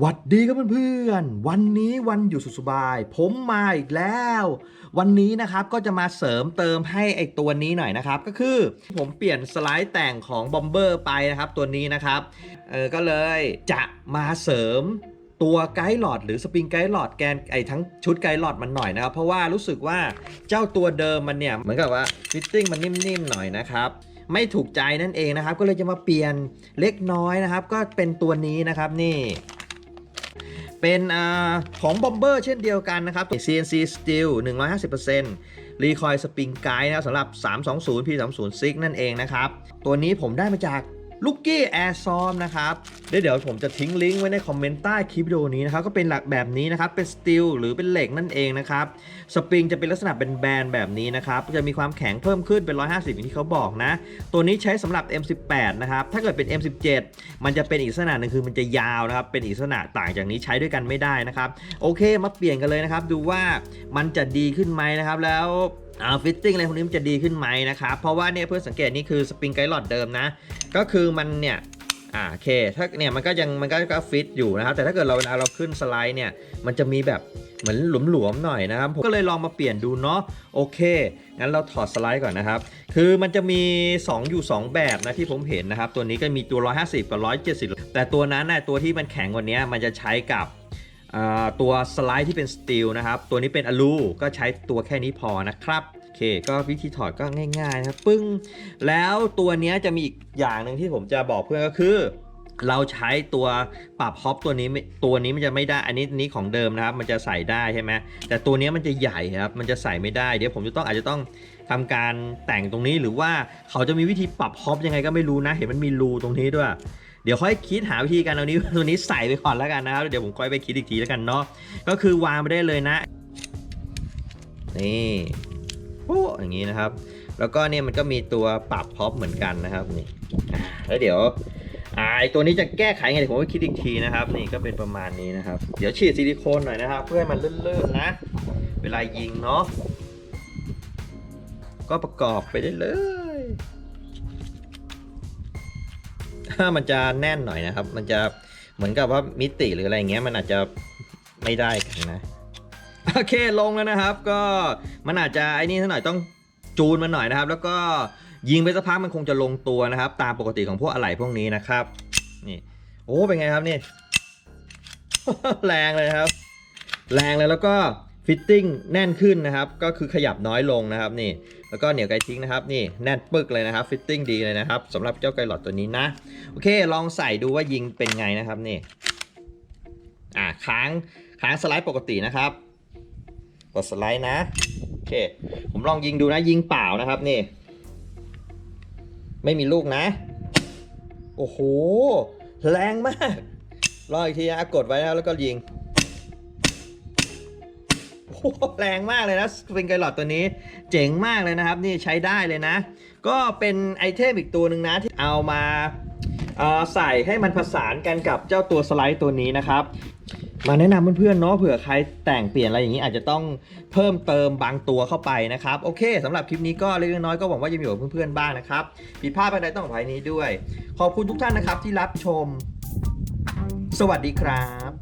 หวัดดีครับเพื่อนๆ วันนี้วันหยุดสุดสบาย ผมมาอีกแล้ว วันนี้นะครับก็จะมาเสริมเติมให้ไอตัวนี้หน่อยนะครับ ก็คือผมเปลี่ยนสไลด์แต่งของบอมเบอร์ไปนะครับ ตัวนี้นะครับ เออก็เลยจะมาเสริมตัวไกด์หลอดหรือสปริงไกด์หลอดแกนไอทั้งชุดไกด์หลอดมันหน่อยนะครับ เพราะว่ารู้สึกว่าเจ้าตัวเดิมมันเนี่ยเหมือนกับว่าฟิตติ้งมันนิ่มๆหน่อยนะครับไม่ถูกใจนั่นเองนะครับ ก็เลยจะมาเปลี่ยนเล็กน้อยนะครับ ก็เป็นตัวนี้นะครับนี่ เป็นอของบอมเบอร์เช่นเดียวกันนะครับ CNC Steel 150% Recoil Spring Guide นะครับสำหรับ 320 P306 นั่นเองนะครับ ตัวนี้ผมได้มาจาก ลูกกี้แอร์ซอมนะครับเดี๋ยวเดี๋ยวผมจะทิ้งลิงก์ไว้ในคอมเมนต์ใต้คลิปวิดีโอนี้นะครับ ก็เป็นหลักแบบนี้นะครับ เป็นสตีลหรือเป็นเหล็กนั่นเองนะครับ สปริงจะเป็นลักษณะเป็นแบนแบบนี้นะครับ จะมีความแข็งเพิ่มขึ้นเป็น 150 อย่างที่เขาบอกนะ ตัวนี้ใช้สำหรับ M18 นะครับ ถ้าเกิดเป็น M17 มันจะเป็นอีกลักษณะหนึ่งคือมันจะยาวนะครับ เป็นอีกลักษณะต่างจากนี้ใช้ด้วยกันไม่ได้นะครับ โอเค มาเปลี่ยนกันเลยนะครับ ดูว่ามันจะดีขึ้นไหมนะครับ แล้ว อ่าฟิตติ้งอะไรพวกนี้มันจะดีขึ้นไหมนะครับ เพราะว่าเนี่ยเพื่อนสังเกตนี่คือสปริงไกด์หลอดเดิมนะ ก็คือมันเนี่ยอ่าโอเคถ้าเนี่ยมันก็ยังมันก็ก็ฟิตอยู่นะครับ แต่ถ้าเกิดเราเวลาเราขึ้นสไลด์เนี่ยมันจะมีแบบเหมือนหลวมๆหน่อยนะครับผมก็เลยลองมาเปลี่ยนดูเนาะโอเคงั้นเราถอดสไลด์ก่อนนะครับ คือมันจะมี 2 อยู่ 2 แบบนะที่ผมเห็นนะครับ ตัวนี้ก็มีตัว 150 กับ 170 แต่ตัวนั้นนะตัวที่มันแข็งกว่านี้มันจะใช้กับ ตัวสไลด์ที่เป็นสตีลนะครับ ตัวนี้เป็นอลูก็ใช้ตัวแค่นี้พอนะครับโอเค ก็วิธีถอดก็ง่ายๆนะครับปึ้ง แล้วตัวนี้จะมีอีกอย่างหนึ่งที่ผมจะบอกเพื่อนก็คือ เราใช้ตัวปรับฮอปตัวนี้ตัวนี้มันจะไม่ได้อันนี้นี้ของเดิมนะครับ มันจะใส่ได้ใช่ไหมแต่ตัวนี้มันจะใหญ่ครับมันจะใส่ไม่ได้เดี๋ยวผมจะต้องอาจจะต้องทำการแต่งตรงนี้หรือว่าเขาจะมีวิธีปรับฮอปยังไงก็ไม่รู้นะ เห็นมันมีรูตรงนี้ด้วย เดี๋ยวค่อยคิดหาวิธีการเอานี้ตัวนี้ใส่ไปก่อนแล้วกันนะครับ เดี๋ยวผมค่อยไปคิดอีกทีแล้วกันเนาะ ก็คือวางไปได้เลยนะ นี่โอ้อย่างนี้นะครับ แล้วก็เนี่ยมันก็มีตัวปรับพ็อปเหมือนกันนะครับนี่แล้วเดี๋ยวอ่าไอตัวนี้จะแก้ไขไงเดี๋ยวผมไปคิดอีกทีนะครับ นี่ก็เป็นประมาณนี้นะครับ เดี๋ยวฉีดซิลิโคนหน่อยนะครับ เพื่อให้มันลื่นๆนะ เวลายิงเนาะก็ประกอบไปได้เลย ถ้ามันจะแน่นหน่อยนะครับ มันจะเหมือนกับว่ามิติหรืออะไรเงี้ยมันอาจจะไม่ได้กันนะโอเคลงแล้วนะครับ ก็มันอาจจะไอ้นี่สักหน่อยต้องจูนมันหน่อยนะครับ แล้วก็ยิงไปสักพักมันคงจะลงตัวนะครับ ตามปกติของพวกอะไหล่พวกนี้นะครับ นี่โอ้เป็นไงครับนี่ แรงเลยครับ แรงเลยแล้วก็ ฟิตติ้งแน่นขึ้นนะครับ ก็คือขยับน้อยลงนะครับนี่ แล้วก็เหนียวไกทิ้งนะครับนี่แน่นปึกเลยนะครับ ฟิตติ้งดีเลยนะครับสำหรับเจ้าไกลอดตัวนี้นะ โอเค ลองใส่ดูว่ายิงเป็นไงนะครับนี่ อ่าค้างค้างสไลด์ปกตินะครับ กดสไลด์นะ โอเค ผมลองยิงดูนะยิงเปล่านะครับนี่ ไม่มีลูกนะ โอ้โห แรงมาก รออีกทีนะกดไว้แล้วแล้วก็ยิง แรงมากเลยนะสปริงไกลอดตัวนี้ เจ๋งมากเลยนะครับ นี่ใช้ได้เลยนะ ก็เป็นไอเทมอีกตัวหนึ่งนะ ที่เอามาเอ่อใส่ให้มันผสานกันกับเจ้าตัวสไลด์ตัวนี้นะครับ มาแนะนำเพื่อนๆเนาะเผื่อใครแต่งเปลี่ยนอะไรอย่างนี้อาจจะต้องเพิ่มเติมบางตัวเข้าไปนะครับ โอเคสำหรับคลิปนี้ก็เล็กน้อยก็หวังว่าจะมีประโยชน์กับเพื่อนๆบ้างนะครับผิดพลาดไปใดต้องขออภัยนี้ด้วย ขอบคุณทุกท่านนะครับที่รับชม สวัสดีครับ